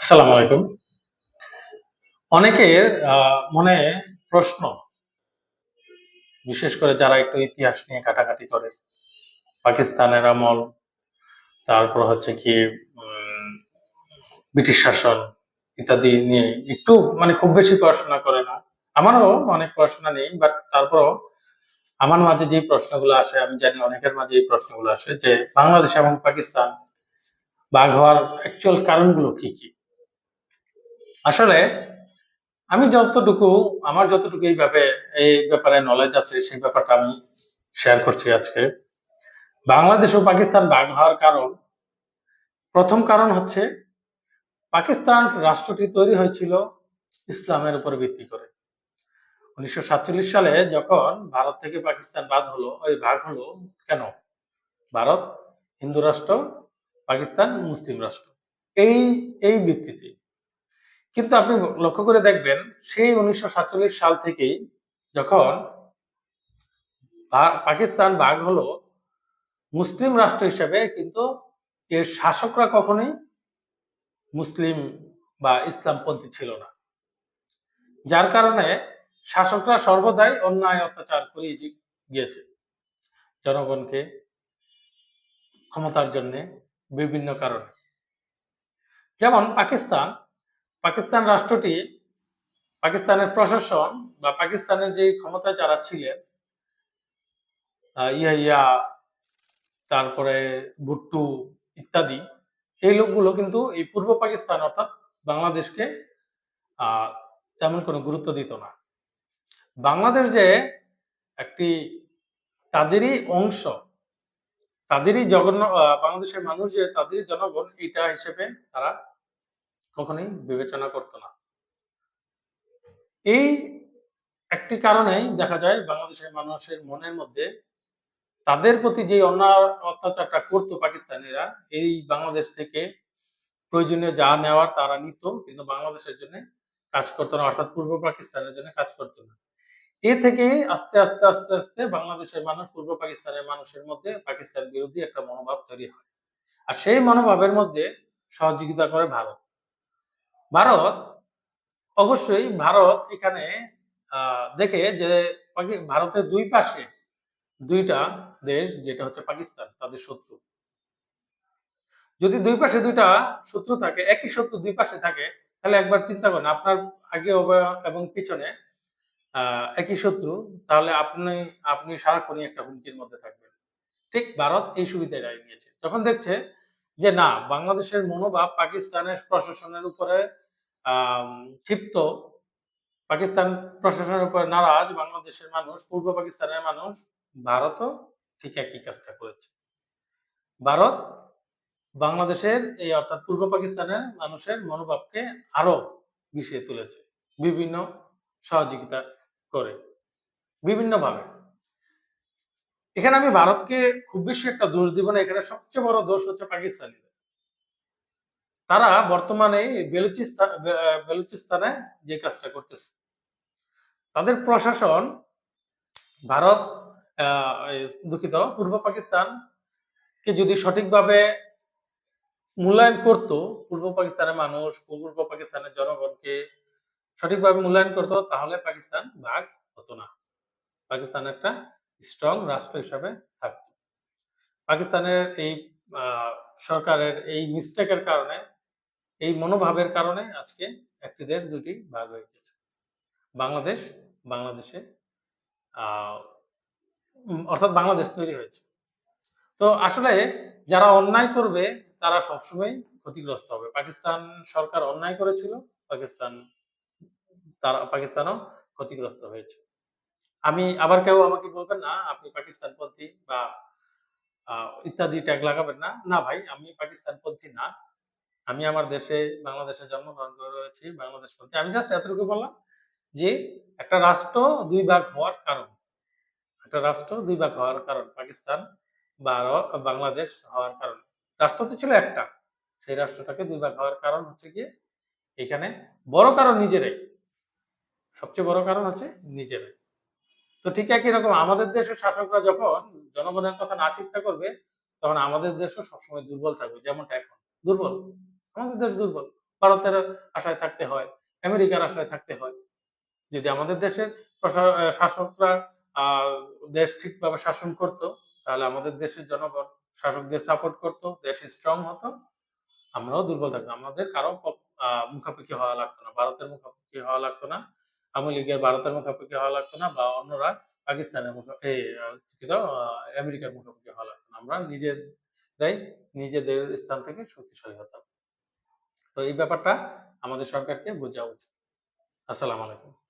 আসসালামু আলাইকুম। অনেকের মনে প্রশ্ন, বিশেষ করে যারা একটু ইতিহাস নিয়ে কাটাকাটি করে। পাকিস্তানের আমল, তারপর হচ্ছে কি ব্রিটিশ শাসন ইত্যাদি নিয়ে একটু মানে খুব বেশি পড়াশোনা করে না। আমারও অনেক পড়াশোনা নেই। বাট তারপরও আমার মাঝে যে প্রশ্নগুলো আসে আমি জানি অনেকের মাঝে এই প্রশ্নগুলো আসে যে বাংলাদেশ এবং পাকিস্তান ভাগ হওয়ার অ্যাকচুয়াল কারণগুলো কি, কি? আসলে আমি যতটুকু আমার যতটুকু এই এই ব্যাপারে নলেজ আছে সেই ব্যাপারটা আমি শেয়ার করছি আজকে। বাংলাদেশ ও পাকিস্তান ভাগ হওয়ার কারণ, প্রথম কারণ হচ্ছে পাকিস্তান রাষ্ট্রটি তৈরি হয়েছিল ইসলামের উপর ভিত্তি করে। ১৯৪৭ সালে যখন ভারত থেকে পাকিস্তান বাদ হলো, ওই ভাগ হলো কেন? ভারত হিন্দু রাষ্ট্র, পাকিস্তান মুসলিম রাষ্ট্র। এই, এই ভিত্তিতে। কিন্তু আপনি লক্ষ্য করে দেখবেন সেই ১৯৪৭ সাল থেকেই যখন পাকিস্তান ভাগ হলো, মুসলিম রাষ্ট্র হিসেবে কিন্তু এর শাসকরা কখনোই মুসলিম বা ইসলামপন্থী ছিল না। যার কারণে শাসকরা সর্বদাই অন্যায় অত্যাচার করেই জি গিয়েছে। জনগণকে ক্ষমতার জন্যে বিভিন্ন কারণে। যেমন পাকিস্তান, পাকিস্তান রাষ্ট্রটি পাকিস্তানের প্রশাসন বা পাকিস্তানের যে ক্ষমতায় যারা ছিলেন আ ইয়াহিয়া, তারপরে ভুট্টো ইত্যাদি এই লোকগুলো কিন্তু এই পূর্ব পাকিস্তান অর্থাৎ বাংলাদেশকে তেমন কোনো গুরুত্ব দিত না। বাংলাদেশ যে একটি তাদেরই অংশ, তাদেরই জঘন্য বাংলাদেশের মানুষ যে তাদেরই জনগণ এটা হিসেবে তারা কখনোই বিবেচনা করত না। এই একটি কারণেই দেখা যায় বাংলাদেশের মানুষের মনের মধ্যে তাদের প্রতি যে অন্যায় অত্যাচারটা করত পাকিস্তানিরা, এই বাংলাদেশ থেকে প্রয়োজনীয় যা নেওয়ার তারা নিত কিন্তু বাংলাদেশের জন্যে কাজ করত না অর্থাৎ পূর্ব পাকিস্তানের জন্য কাজ করত না। এ থেকেই আস্তে, আস্তে, আস্তে, আস্তে বাংলাদেশের মানুষ পূর্ব পাকিস্তানের মানুষের মধ্যে পাকিস্তান বিরোধী একটা মনোভাব তৈরি হয়। আর সেই মনোভাবের মধ্যে সহযোগিতা করে ভারত। ভারত অবশ্যই ভারত এখানে দেখে যে ভারতের ২ পাশে ২ টা দেশ যেটা হচ্ছে পাকিস্তান তাদের শত্রু। যদি ২ পাশে ২ টা শত্রু থাকে, একই শত্রু দুই পাশে থাকে তাহলে একবার চিন্তা করেন আপনার আগে এবং পিছনে একই শত্রু তাহলে আপনি আপনি সারাক্ষণই একটা হুমকির মধ্যে থাকবেন। ঠিক ভারত এই সুবিধাটাই নিয়েছে। যখন দেখছে যে না বাংলাদেশের মনোভাব পাকিস্তানের প্রশাসনের উপরে ক্ষিপ্ত, পাকিস্তান প্রশাসনের উপরে নারাজ বাংলাদেশের মানুষ, পূর্ব পাকিস্তানের মানুষ, ভারতও ঠিক একই কাজটা করেছে। ভারত বাংলাদেশের এই অর্থাৎ পূর্ব পাকিস্তানের মানুষের মনোভাবকে আরও মিশিয়ে তুলেছে। বিভিন্ন সহযোগিতা করে। বিভিন্নভাবে। এখানে আমি ভারতকে খুব বেশি একটা দোষ দিব না। এখানে সবচেয়ে বড় দোষ হচ্ছে পাকিস্তানিদের। তারা বর্তমানে বেলুচিস্তান বেলুচিস্তানে যে কাজটা করতেছে। তাদের প্রশাসন ভারত দুঃখিত পূর্ব পাকিস্তানকে যদি সঠিকভাবে মূল্যায়ন করত, পূর্ব পাকিস্তানের মানুষ, পূর্ব পাকিস্তানের জনগণকে সঠিকভাবে মূল্যায়ন করত তাহলে পাকিস্তান ভাগ হতো না। পাকিস্তান একটা স্ট্রং রাষ্ট্র হিসাবে থাকত। পাকিস্তানের এই সরকারের এই মিস্টেকের কারণে, এই মনোভাবের কারণে আজকে একটি দেশ দুটি ভাগ হয়ে গেছে। বাংলাদেশ, বাংলাদেশে অর্থাৎ বাংলাদেশ তৈরি হয়েছে। তো আসলে যারা অন্যায় করবে তারা সবসময় ক্ষতিগ্রস্ত হবে। পাকিস্তান সরকার অন্যায় করেছিল, পাকিস্তান তারা পাকিস্তানও ক্ষতিগ্রস্ত হয়েছে। আমি আবার কেউ আমাকে বলবেন না আপনি পাকিস্তান পাকিস্তানপন্থী বা ইত্যাদি ট্যাগ লাগাবেন না। না ভাই আমি পাকিস্তান পাকিস্তানপন্থী না। আমি আমার দেশে বাংলাদেশে জন্মগ্রহণ করে রয়েছি, বাংলাদেশপন্থী। আমি জাস্ট এতটুকু বললাম যে একটা রাষ্ট্র দুই ভাগ হওয়ার কারণ। একটা রাষ্ট্র দুই ভাগ হওয়ার কারণ পাকিস্তান বা বাংলাদেশ হওয়ার কারণ। রাষ্ট্র তো ছিল একটা। সেই রাষ্ট্রটাকে দুই ভাগ হওয়ার কারণ হচ্ছে গিয়ে এখানে বড় কারণ নিজেরাই। সবচেয়ে বড় কারণ হচ্ছে নিজেরাই। তো ঠিক একই রকম আমাদের দেশের শাসকরা যখন জনগণের কথা না চিন্তা করবে, তখন আমাদের দেশও সবসময় দুর্বল থাকবে। যেমনটা এখন। দুর্বল। আমাদের দেশ দুর্বল। ভারতের আশায় থাকতে হয়, আমেরিকার আশায় থাকতে হয়। যদি আমাদের দেশের শাসকরা দেশ ঠিকভাবে শাসন করত, তাহলে আমাদের দেশের জনগণ শাসকদের সাপোর্ট করত, দেশ স্ট্রং হতো, আমরাও দুর্বল থাকতাম। আমাদের কারও মুখাপেক্ষি হওয়া লাগতো না। ভারতের মুখাপেক্ষি হওয়া লাগতো না। আওয়ামী লীগের ভারতের মুখাপেক্ষি হওয়া লাগতো না বা অন্যরা পাকিস্তানের মুখোমুখি আমেরিকার মুখাপেক্ষি হওয়া লাগতো না। আমরা নিজেরাই নিজেদের স্থান থেকে শক্তিশালী হতাম। তো এই ব্যাপারটা আমাদের সরকারকে বোঝা উচিত। আসসালাম আলাইকুম।